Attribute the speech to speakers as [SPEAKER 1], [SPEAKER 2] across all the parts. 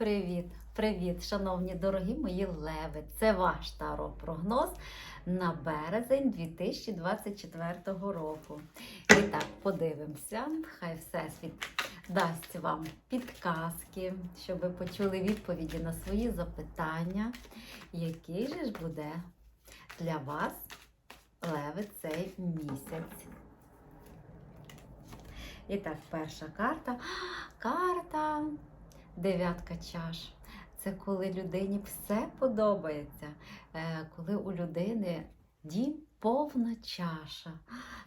[SPEAKER 1] Привіт, привіт, шановні дорогі мої леви! Це ваш таро-прогноз на березень 2024 року. І так, подивимося, хай Всесвіт дасть вам підказки, щоб ви почули відповіді на свої запитання, який же ж буде для вас леви цей місяць. І так, перша карта. Карта дев'ятка чаш. Це коли людині все подобається, е, коли у людини дім повна чаша.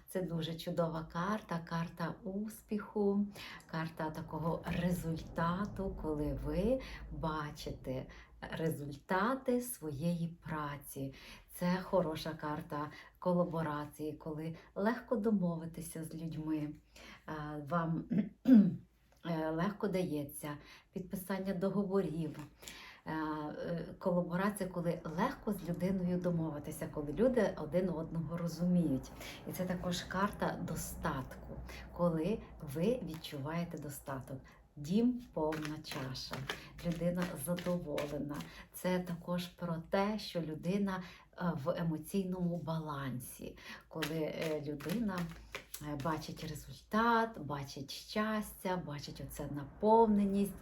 [SPEAKER 1] Це дуже чудова карта, карта успіху, карта такого результату, коли ви бачите результати своєї праці. Це хороша карта колаборації, коли легко домовитися з людьми. Е, Вам легко дається підписання договорів. е, е, Колаборація, коли легко з людиною домовитися, коли люди один одного розуміють. І це також карта достатку, коли ви відчуваєте достаток. Дім повна чаша, людина задоволена. Це також про те, що людина е, в емоційному балансі, коли е, людина е, бачить результат, бачить щастя, бачить оце наповненість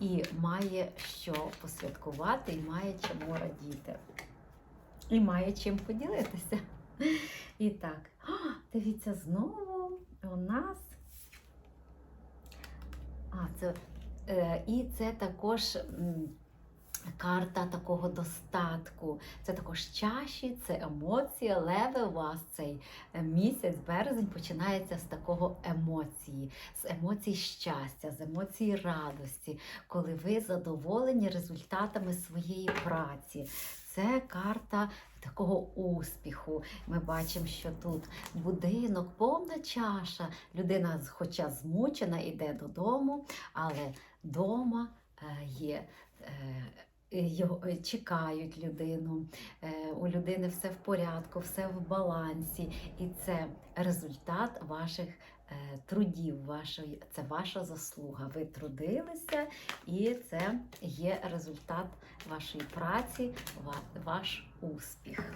[SPEAKER 1] і має що посвяткувати, і має чому радіти. І має чим поділитися. І так, а, дивіться, знову у нас. А, це, е, і це також карта такого достатку. Це також чаші, це емоції. Леви у вас цей е, місяць, березень починається з такого емоції, з емоцій щастя, з емоцій радості, коли ви задоволені результатами своєї праці. Це карта такого успіху. Ми бачимо, що тут будинок, повна чаша. Людина, хоча змучена, йде додому, але вдома є. Е, е, чекають людину, е, у людини все в порядку, все в балансі, і це результат ваших трудів, вашої, це ваша заслуга. Ви трудилися, і це є результат вашої праці, ваш успіх.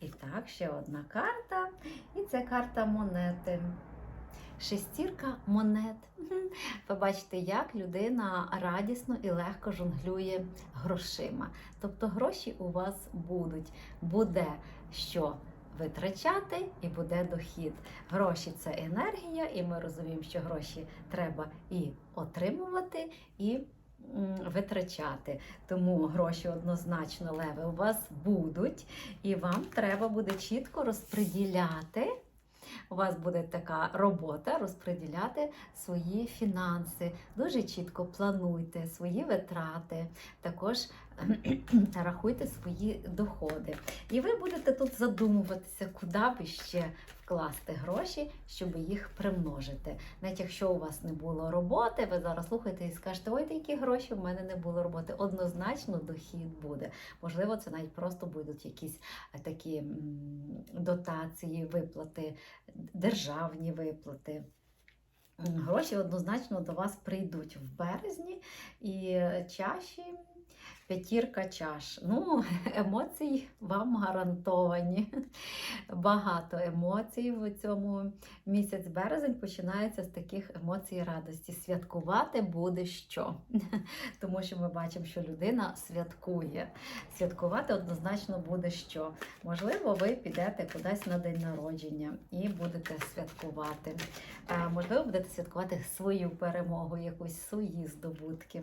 [SPEAKER 1] І так, ще одна карта, і це карта монети. Шестірка монет. Мгм. Ви бачите, як людина радісно і легко жонглює грошима. Тобто гроші у вас будуть. Буде що витрачати і буде дохід. Гроші це енергія, і ми розуміємо, що гроші треба і отримувати, і витрачати. Тому гроші однозначно леви у вас будуть, і вам треба буде чітко розподіляти. У вас буде така робота розподіляти свої фінанси. Дуже чітко плануйте свої витрати, також рахуйте свої доходи. І ви будете тут задумуватися, куди би ще вкласти гроші, щоб їх примножити. Навіть якщо у вас не було роботи, ви зараз слухаєте і скажете, ой, які гроші, в мене не було роботи. Однозначно дохід буде. Можливо, це навіть просто будуть якісь е, такі дотації, виплати, державні виплати. Гроші однозначно до вас прийдуть в березні і чаші. П'ятірка чаш. Ну, емоцій вам гарантовані. Багато емоцій в цьому місяць березень починається з таких емоцій радості. Святкувати буде що? Тому що ми бачимо, що людина святкує. Святкувати однозначно буде що. Можливо, ви підете кудись на день народження і будете святкувати. Можливо, будете святкувати свою перемогу, якусь свої здобутки.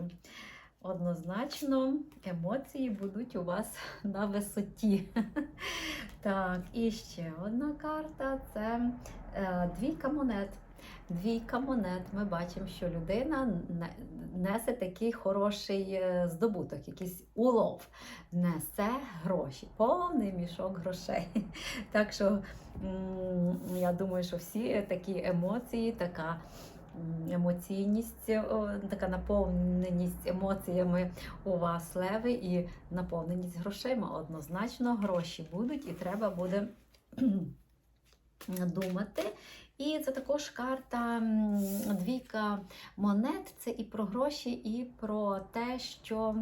[SPEAKER 1] Однозначно, емоції будуть у вас на висоті. Так, і ще одна карта це е, двійка монет. Двійка монет. Ми бачимо, що людина несе такий хороший е, здобуток, якийсь улов, несе гроші, повний мішок грошей. Так що я думаю, що всі такі емоції, така емоційність, така наповненість емоціями у вас леви і наповненість грошима. Однозначно гроші будуть, і треба буде думати І це також карта двійка монет. Це і про гроші, і про те, що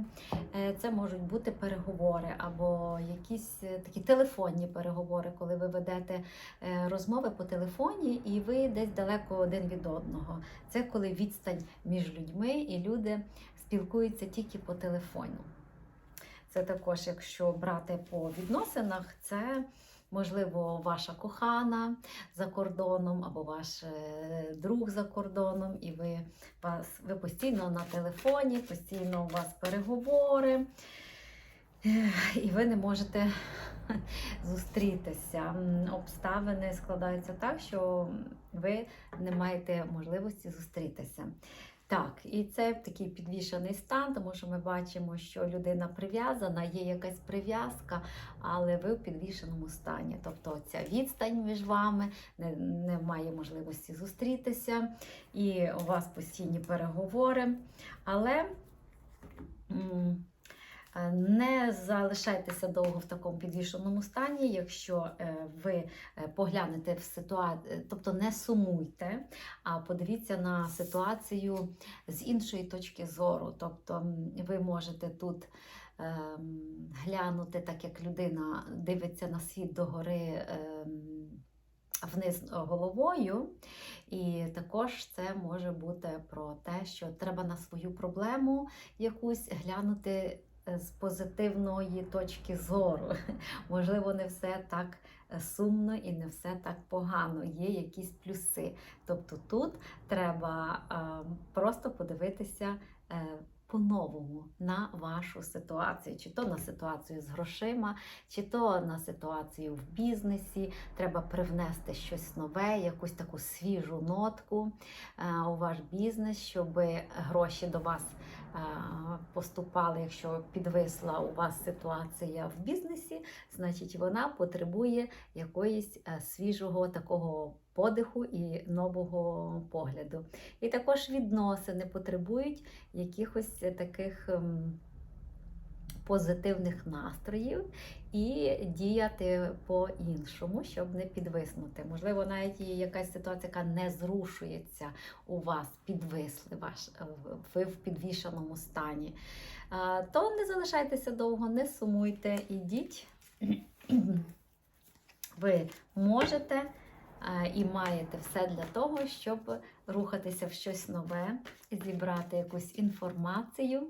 [SPEAKER 1] е, це можуть бути переговори або якісь е, такі телефонні переговори, коли ви ведете е, розмови по телефоні, і ви десь далеко один від одного. Це коли відстань між людьми і люди спілкуються тільки по телефону. Це також, якщо брати по відносинах, це можливо ваша кохана за кордоном або ваш е, друг за кордоном, і ви, вас, ви постійно на телефоні, постійно у вас переговори, і ви не можете зустрітися. Обставини складаються так, що ви не маєте можливості зустрітися. Так, і це такий підвішений стан, тому що ми бачимо, що людина прив'язана, є якась прив'язка, але ви в підвішеному стані. Тобто ця відстань між вами не, немає можливості зустрітися, і у вас постійні переговори. Але не залишайтеся довго в такому підвішеному стані, якщо е, ви е, поглянете в ситуацію, тобто не сумуйте, а подивіться на ситуацію з іншої точки зору. Тобто ви можете тут ем, глянути, так як людина дивиться на світ догори. ем, Вниз головою, і також це може бути про те, що треба на свою проблему якусь глянути е, з позитивної точки зору. Можливо, не все так е, сумно і не все так погано. Є якісь плюси. Тобто тут треба е, просто подивитися. е, По-новому на вашу ситуацію, чи то на ситуацію з грошима, чи то на ситуацію в бізнесі. Треба привнести щось нове, якусь таку свіжу нотку у ваш бізнес, щоб гроші до вас поступали. Якщо підвисла у вас ситуація в бізнесі, значить вона потребує якоїсь е, свіжого такого подиху і нового погляду. І також відносини потребують якихось таких. Позитивних настроїв і діяти по-іншому, щоб не підвиснути. Можливо, навіть є якась ситуація, яка не зрушується у вас, підвисли ваш, ви в підвішеному стані. То не залишайтеся довго, не сумуйте, ідіть. Ви можете і маєте все для того, щоб рухатися в щось нове, зібрати якусь інформацію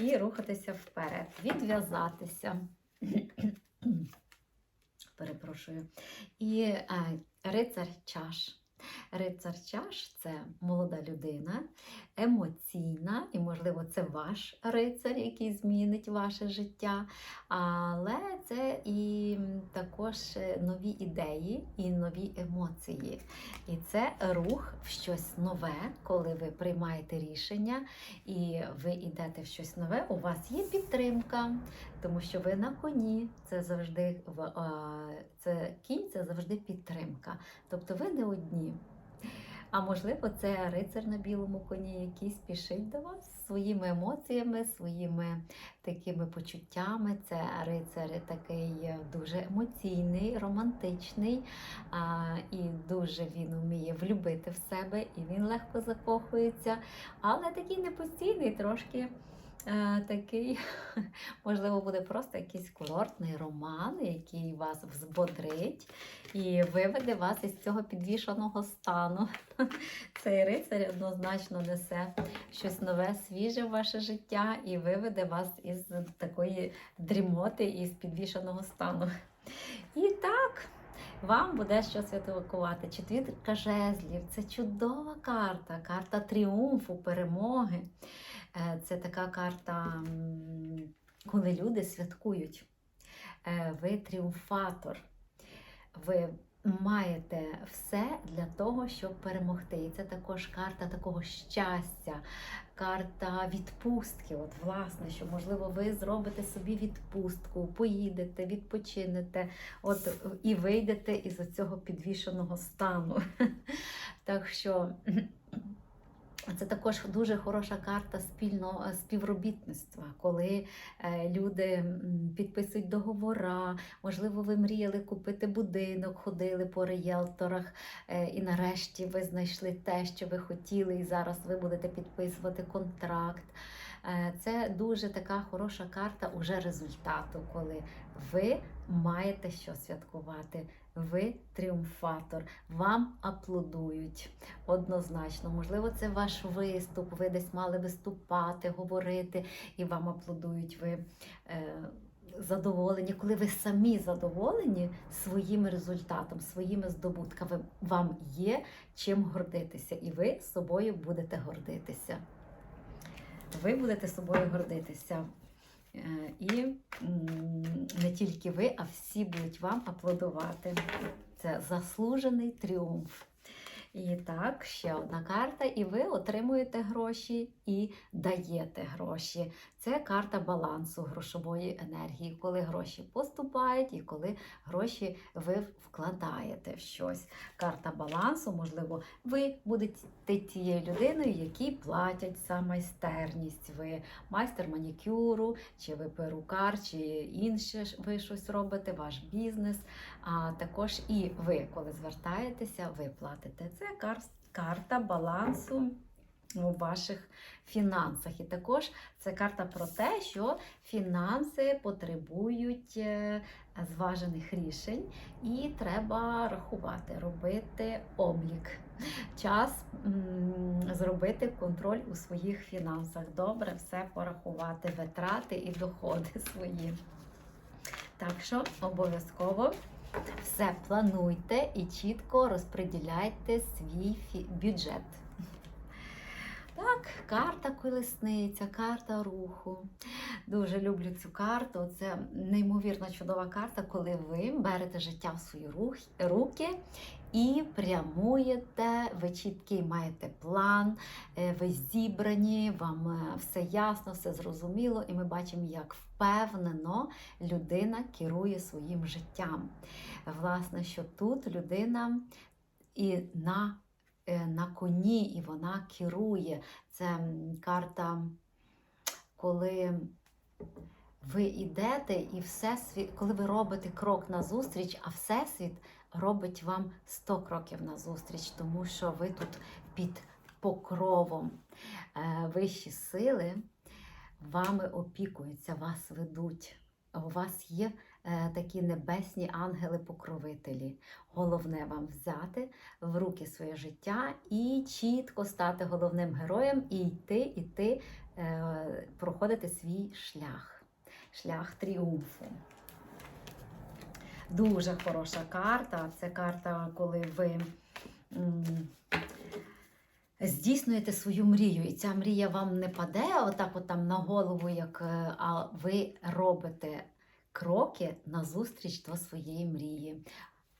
[SPEAKER 1] і рухатися вперед, відв'язатися. Перепрошую. І а, рицар чаш. Рицар чаш це молода людина, емоційна, і, можливо, це ваш рицар, який змінить ваше життя. Але це і також е, нові ідеї і нові емоції. І це рух в щось нове, коли ви приймаєте рішення і ви йдете в щось нове. У вас є підтримка, тому що ви на коні. Це завжди в- це кінь, це завжди підтримка. Тобто ви не одні. А можливо, це рицар на білому коні, який спішить до вас своїми емоціями, своїми такими почуттями. Це рицар такий дуже емоційний, романтичний, а, і дуже він вміє влюбити в себе, і він легко закохується, але такий непостійний, трошки. Е, Такий, можливо, буде просто якийсь курортний роман, який вас взбодрить і виведе вас із цього підвішеного стану. Цей рицар однозначно несе щось нове, свіже в ваше життя і виведе вас із такої дрімоти, із підвішеного стану. І так. Вам буде що святкувати. Четвірка жезлів це чудова карта, карта тріумфу, перемоги. Е, Це така карта, коли люди святкують. Е, Ви тріумфатор. Ви маєте все для того, щоб перемогти. І це також карта такого щастя, карта відпустки. От, власне, що можливо ви зробите собі відпустку, поїдете, відпочинете, от і вийдете із цього підвішеного стану. Так що Це також дуже хороша карта спільного е, співробітництва, коли е, люди підписують договора. Можливо, ви мріяли купити будинок, ходили по ріелторах, е, і нарешті ви знайшли те, що ви хотіли, і зараз ви будете підписувати контракт. Це дуже така хороша карта уже результату, коли ви маєте що святкувати. Ви тріумфатор, вам аплодують однозначно. Можливо, це ваш виступ. Ви десь мали виступати, говорити, і вам аплодують. Ви е, задоволені, коли ви самі задоволені своїм результатом, своїми здобутками. Вам є чим гордитися, і ви собою будете гордитися. Ви будете собою гордитися. Е, І не тільки ви, а всі будуть вам аплодувати. Це заслужений тріумф. І так, ще одна карта, і ви отримуєте гроші і даєте гроші. Це карта балансу грошової енергії, коли гроші поступають і коли гроші ви вкладаєте в щось. Карта балансу, можливо, ви будете тією людиною, якій платять за майстерність. Ви майстер манікюру, чи ви перукар, чи інше ви щось робите, ваш бізнес. А також і ви, коли звертаєтеся, ви платите. Це кар- карта балансу у ваших фінансах. І також це карта про те, що фінанси потребують е, зважених рішень, і треба рахувати, робити облік. Час зробити контроль у своїх фінансах. Добре, все порахувати, витрати і доходи свої. Так що обов'язково все плануйте і чітко розподіляйте свій бюджет. Так, карта колесниця, карта руху. Дуже люблю цю карту. Це неймовірно чудова карта, коли ви берете життя в свої руки і прямуєте. Ви чіткий маєте план, е, ви зібрані, вам е, все ясно, все зрозуміло, і ми бачимо, як впевнено людина керує своїм життям. Власне, що тут людина і на, на коні, і вона керує. Це карта, коли ви йдете і всесвіт, коли ви робите крок назустріч, а всесвіт робить вам 100 кроків назустріч, тому що ви тут під покровом. Е, Вищі сили вами опікуються, вас ведуть. У вас є е, такі небесні ангели-покровителі. Головне вам взяти в руки своє життя і чітко стати головним героєм і йти, йти, е, проходити свій шлях, шлях тріумфу. Дуже хороша карта. Це карта, коли ви здійснюєте свою мрію. І ця мрія вам не паде отак от там на голову, як, е, а ви робите кроки назустріч до своєї мрії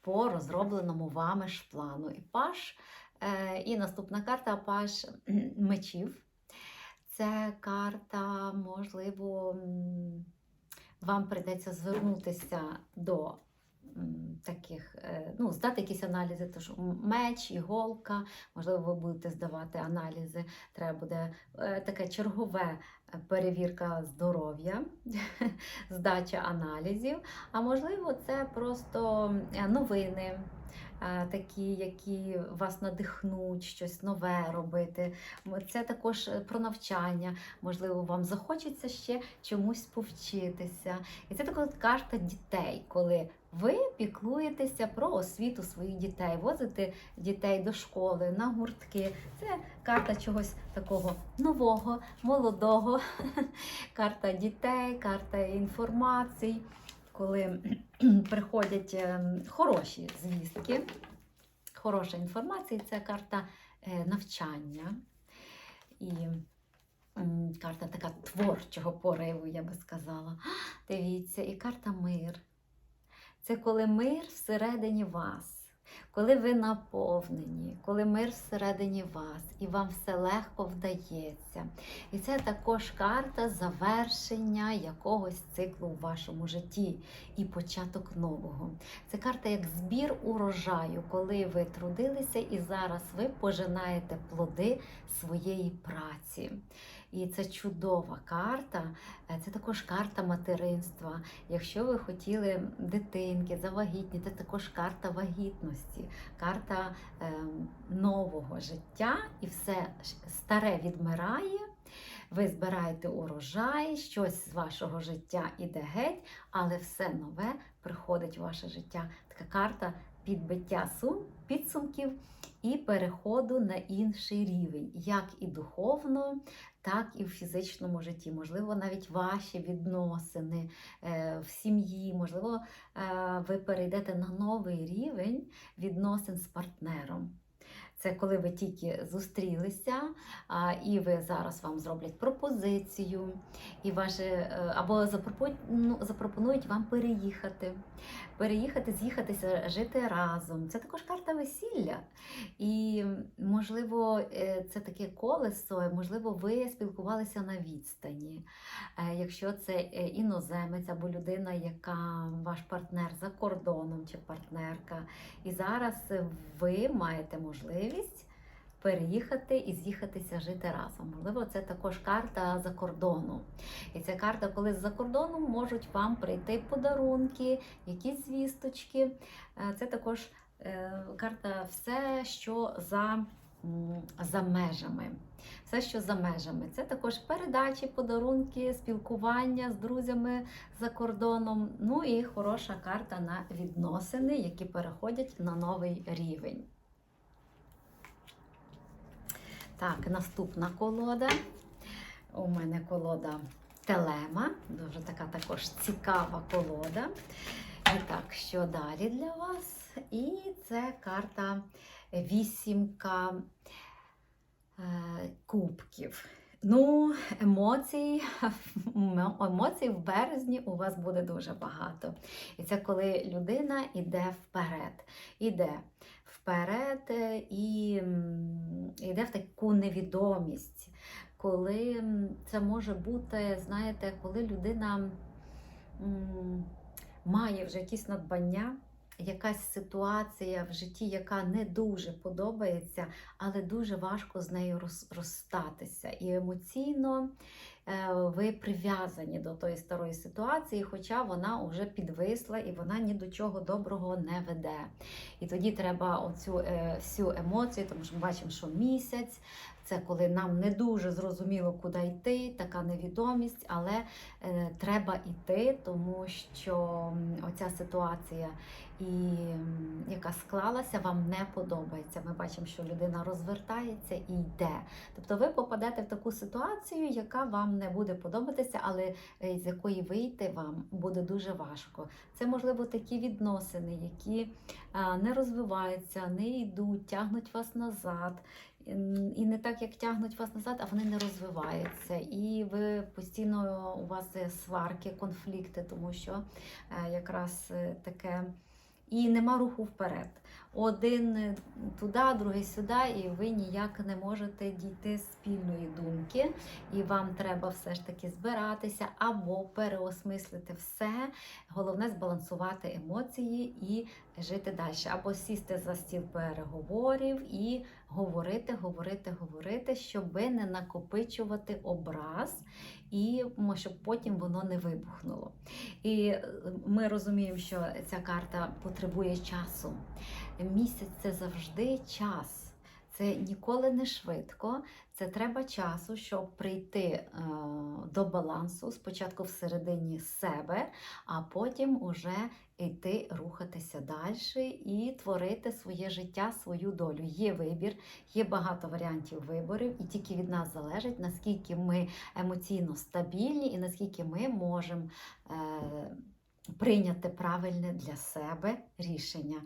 [SPEAKER 1] по розробленому вами ж плану. І паш, е, і наступна карта паш мечів. Це карта, можливо, вам прийдеться звернутися до таких, е, ну, здати якісь аналізи, тож меч, іголка, можливо, ви будете здавати аналізи. Треба буде е, таке чергове е, перевірка здоров'я, здача аналізів. А можливо, це просто новини. Такі, які вас надихнуть, щось нове робити. Це також про навчання. Можливо, вам захочеться ще чомусь повчитися. І це така карта дітей, коли ви піклуєтеся про освіту своїх дітей, возите дітей до школи, на гуртки. Це карта чогось такого нового, молодого, карта дітей, карта інформацій, коли приходять ем, хороші звістки. Хороша інформація це карта е, навчання. І карта така творчого пориву, я би сказала. Дивіться, і карта мир. Це коли мир всередині вас. коли ви наповнені, коли мир всередині вас і вам все легко вдається. І це також карта завершення якогось циклу в вашому житті і початок нового. Це карта як збір урожаю, коли ви трудилися і зараз ви пожинаєте плоди своєї праці. І це чудова карта. Е, Це також карта материнства. Якщо ви хотіли дитинки, завагітніти, це також карта вагітності, карта е, нового життя, і все старе відмирає. Ви збираєте урожай, щось з вашого життя іде геть, але все нове приходить в ваше життя. Така карта підбиття сум, підсумків і переходу на інший рівень, як і духовно, так і в фізичному житті. Можливо, навіть ваші відносини е, в сім'ї, можливо, е, ви перейдете на новий рівень відносин з партнером. Це коли ви тільки зустрілися, і ви зараз вам зроблять пропозицію, і ваше, е, або ну, запропонують вам переїхати, переїхати, з'їхатися, жити разом. Це також карта весілля. І, можливо, е, це таке колесо, можливо, ви спілкувалися на відстані. Е, Якщо це іноземець або людина, яка ваш партнер за кордоном чи партнерка, і зараз ви маєте можливість переїхати і з'їхатися жити разом. Можливо, це також карта за кордону. І ця карта, коли з-за кордону можуть вам прийти подарунки, якісь звісточки. Е, Це також е, карта все, що за, за межами. Все, що за межами. Це також передачі, подарунки, спілкування з друзями за кордоном. Ну і хороша карта на відносини, які переходять на новий рівень. Так, наступна колода. У мене колода Телема, дуже така також цікава колода. І так, що далі для вас? І це карта вісімка е, кубків. Ну, емоцій, емоцій в березні у вас буде дуже багато. І це коли людина йде вперед. Іде вперед е, і йде в таку невідомість, коли це може бути, знаєте, коли людина має вже якісь надбання, якась ситуація в житті, яка не дуже подобається, але дуже важко з нею роз- розстатися. І емоційно е, ви прив'язані до тої старої ситуації, хоча вона вже підвисла і вона ні до чого доброго не веде. І тоді треба оцю е, всю емоцію, тому що ми бачимо, що місяць. Це коли нам не дуже зрозуміло, куди йти, така невідомість, але е, треба йти, тому що оця ситуація, і, яка склалася, вам не подобається. Ми бачимо, що людина розвертається і йде. Тобто ви попадете в таку ситуацію, яка вам не буде подобатися, але е, з якої вийти вам буде дуже важко. Це можливо такі відносини, які а, не розвиваються, не йдуть, тягнуть вас назад. І не так, як тягнуть вас назад, а вони не розвиваються. І ви постійно у вас сварки, конфлікти, тому що е, якраз е, таке. І нема руху вперед. Один е, туди, другий сюди, і ви ніяк не можете дійти спільної думки. І вам треба все ж таки збиратися або переосмислити все. Головне збалансувати емоції і жити далі. Або сісти за стіл переговорів і говорити, говорити, говорити, щоб не накопичувати образ, і щоб потім воно не вибухнуло. І е, ми розуміємо, що ця карта потребує часу. Місяць це завжди час. Це ніколи не швидко. Це треба часу, щоб прийти е, до балансу спочатку всередині себе, а потім уже йти рухатися далі і творити своє життя, свою долю. Є вибір, є багато варіантів виборів, і тільки від нас залежить, наскільки ми емоційно стабільні і наскільки ми можемо е, прийняти правильне для себе рішення,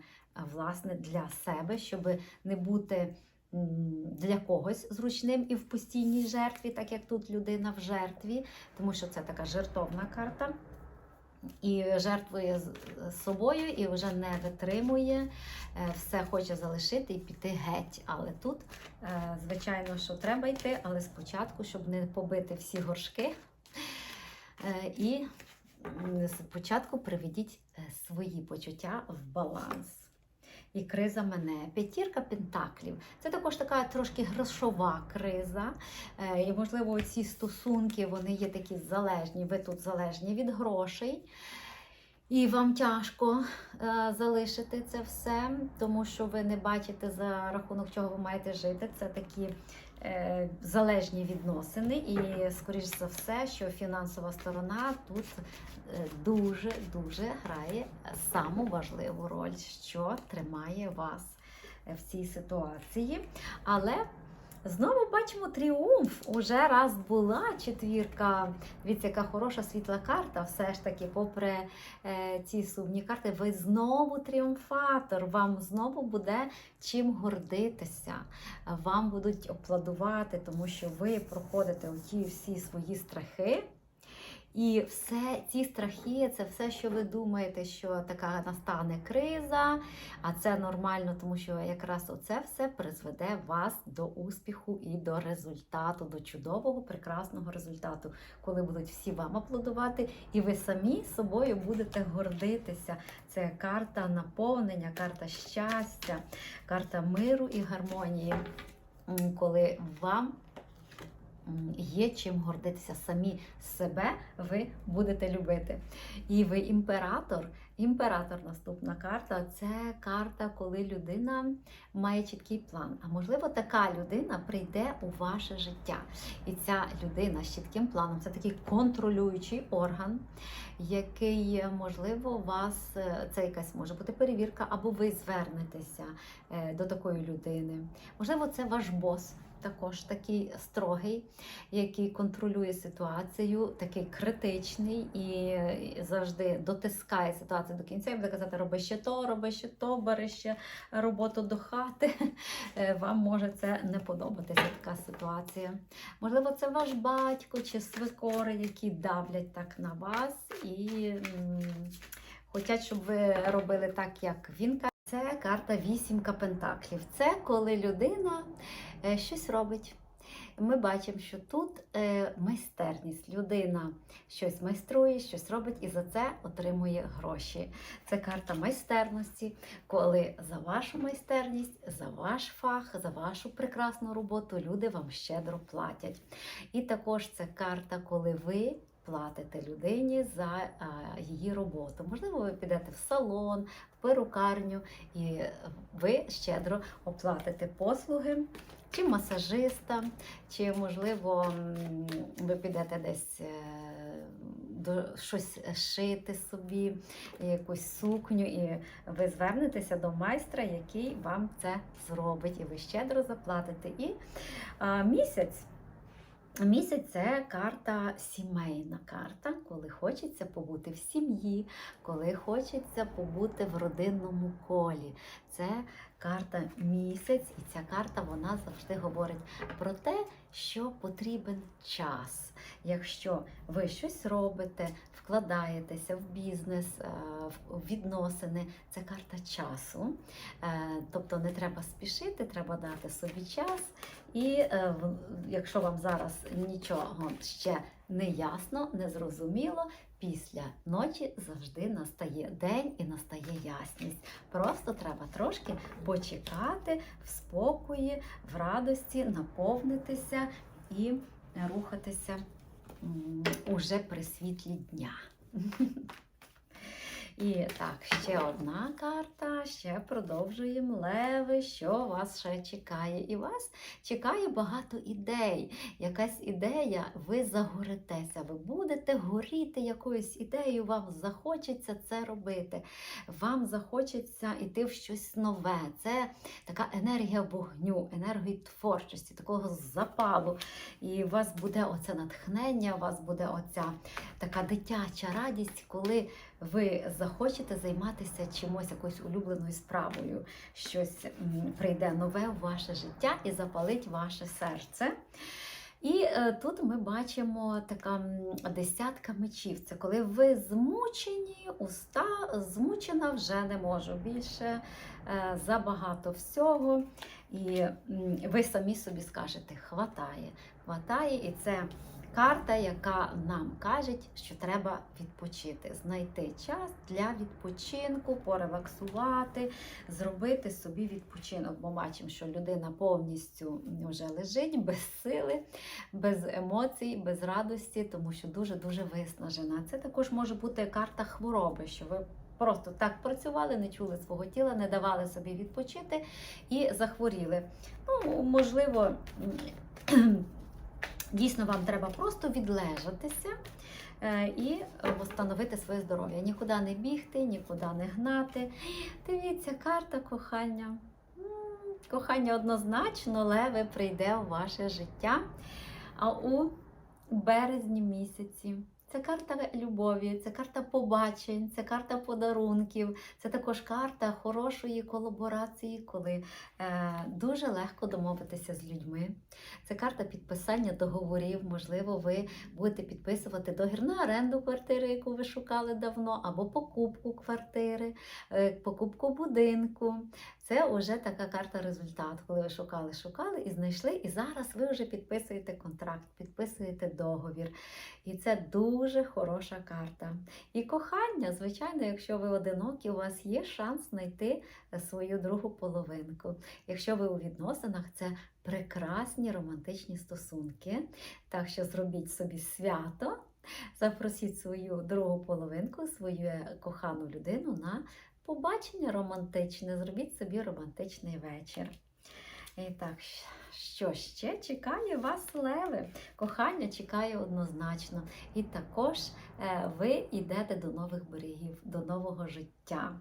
[SPEAKER 1] власне, для себе, щоб не бути для когось зручним і в постійній жертві, так як тут людина в жертві, тому що це така жертовна карта. і жертвує з- собою, і вже не витримує, е, все хоче залишити і піти геть. Але тут, е, звичайно, що треба йти, але спочатку, щоб не побити всі горшки. Е, І спочатку приведіть свої почуття в баланс. І криза мене. П'ятірка пентаклів. Це також така трошки грошова криза. Е, І, можливо, ці стосунки вони є такі залежні. Ви тут залежні від грошей. І вам тяжко е, залишити це все, тому що ви не бачите за рахунок чого ви маєте жити. Це такі залежні відносини, і скоріш за все, що фінансова сторона тут е, дуже дуже грає саму важливу роль, що тримає вас е, в цій ситуації. Але знову бачимо тріумф. Уже раз була четвірка. Дивіться, яка хороша світла карта. Все ж таки, попри е, ці сумні карти, ви знову тріумфатор. Вам знову буде чим гордитися. Вам будуть аплодувати, тому що ви проходите ті всі свої страхи. І все ці страхи, це все, що ви думаєте, що така настане криза, а це нормально, тому що якраз оце все призведе вас до успіху і до результату, до чудового, прекрасного результату, коли будуть всі вам аплодувати, і ви самі собою будете гордитися. Це карта наповнення, карта щастя, карта миру і гармонії, коли вам є чим гордитися самі себе, ви будете любити. І ви імператор. Імператор наступна карта це карта, коли людина має чіткий план. А можливо, така людина прийде у ваше життя. І ця людина з чітким планом це такий контролюючий орган, який, можливо, вас е, це якась може бути перевірка, або ви звернетеся е, до такої людини. Можливо, це ваш бос. Також такий строгий, який контролює ситуацію, такий критичний і завжди дотискає ситуацію до кінця і буде казати, роби ще то, роби ще то, бери ще роботу до хати. Е, Вам може це не подобатися така ситуація. Можливо, це ваш батько чи свекори, які давлять так на вас і хочуть, щоб ви робили так, як він каже. Це карта вісімка пентаклів. Це коли людина е, щось робить. Ми бачимо, що тут е, майстерність. Людина щось майструє, щось робить і за це отримує гроші. Це карта майстерності, коли за вашу майстерність, за ваш фах, за вашу прекрасну роботу люди вам щедро платять. І також це карта, коли ви. Платите людині за а, її роботу. Можливо, ви підете в салон, перукарню, і ви щедро оплатите послуги чи масажиста, чи, можливо, ви підете десь е, до щось шити собі, якусь сукню, і ви звернетеся до майстра, який вам це зробить, і ви щедро заплатите. І а, місяць. Місяць це карта сімейна карта, коли хочеться побути в сім'ї, коли хочеться побути в родинному колі. Це карта місяць, і ця карта вона завжди говорить про те, що потрібен час. Якщо ви щось робите, вкладаєтеся в бізнес, е, в відносини, це карта часу. Е, Тобто не треба спішити, треба дати собі час. І е, якщо вам зараз нічого ще не ясно, не зрозуміло, після ночі завжди настає день і настає ясність. Просто треба трошки почекати в спокої, в радості, наповнитися і рухатися уже при світлі дня. І так, ще одна карта, ще продовжуємо леви, що вас ще чекає. І вас чекає багато ідей. Якась ідея, ви загоритеся, ви будете горіти якоюсь ідеєю, вам захочеться це робити. Вам захочеться йти в щось нове. Це така енергія вогню, енергії творчості, такого запалу. І у вас буде оце натхнення, у вас буде оця така дитяча радість, коли ви захочете займатися чимось, якоюсь улюбленою справою, щось прийде нове в ваше життя і запалить ваше серце. І е, тут ми бачимо така десятка мечів. Це коли ви змучені, уста змучена вже не можу більше е, забагато всього. І ви самі собі скажете, хватає, хватає, і це карта, яка нам каже, що треба відпочити, знайти час для відпочинку, порелаксувати, зробити собі відпочинок. Бо бачимо, що людина повністю вже лежить без сили, без емоцій, без радості, тому що дуже-дуже виснажена. Це також може бути карта хвороби, що ви. Просто так працювали, не чули свого тіла, не давали собі відпочити і захворіли. Ну, можливо, дійсно вам треба просто відлежатися е, і встановити своє здоров'я. Нікуди не бігти, нікуди не гнати. Дивіться, карта кохання. Кохання однозначно леве прийде у ваше життя. А у березні місяці. Це карта любові, це карта побачень, це карта подарунків, це також карта хорошої колаборації, коли е, дуже легко домовитися з людьми. Це карта підписання договорів. Можливо, ви будете підписувати договір на оренду квартири, яку ви шукали давно, або покупку квартири, е, покупку будинку. Це вже така карта результат, коли ви шукали, шукали і знайшли. І зараз ви вже підписуєте контракт, підписуєте договір. І це дуже хороша карта. І кохання, звичайно, якщо ви одинокі, у вас є шанс знайти свою другу половинку. Якщо ви у відносинах, це прекрасні романтичні стосунки. Так що зробіть собі свято, запросіть свою другу половинку, свою кохану людину на побачення романтичне, зробіть собі романтичний вечір. І так, що ще чекає вас, леви? Кохання чекає однозначно. І також е, ви йдете до нових берегів, до нового життя.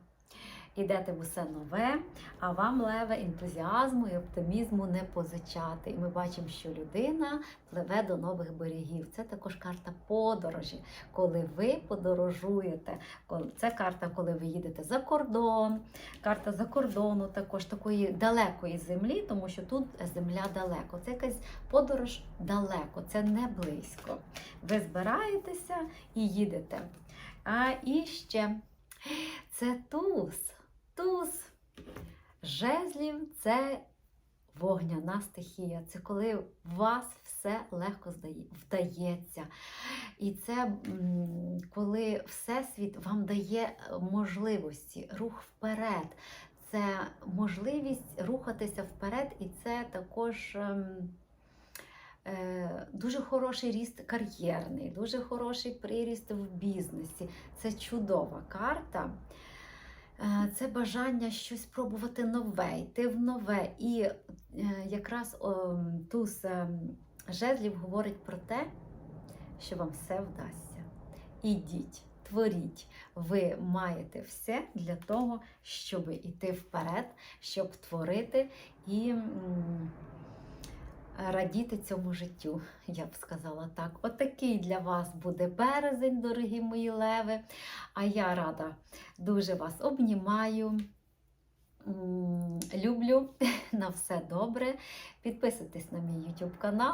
[SPEAKER 1] Ідете в усе нове, а вам леве ентузіазму і оптимізму не позичати. І ми бачимо, що людина пливе до нових берегів. Це також карта подорожі, коли ви подорожуєте. Це карта, коли ви їдете за кордон, карта за кордону, також такої далекої землі, тому що тут земля далеко. Це якась подорож далеко, це не близько. Ви збираєтеся і їдете. А і ще це туз. Туз жезлів це вогняна стихія. Це коли у вас все легко вдається. І це коли Всесвіт вам дає е, можливості, рух вперед. Це можливість рухатися вперед, і це також. ем, е, Дуже хороший ріст кар'єрний, дуже хороший приріст в бізнесі. Це чудова карта. Е, Це бажання щось пробувати нове, йти в нове. І е, якраз туз ем, жезлів говорить про те, що вам все вдасться. Ідіть, творіть. Ви маєте все для того, щоб іти вперед, щоб творити і радіти цьому життю, я б сказала так. Отакий для вас буде березень, дорогі мої леви. А я рада дуже вас обнімаю. Люблю на все добре. Підписуйтесь на мій YouTube канал.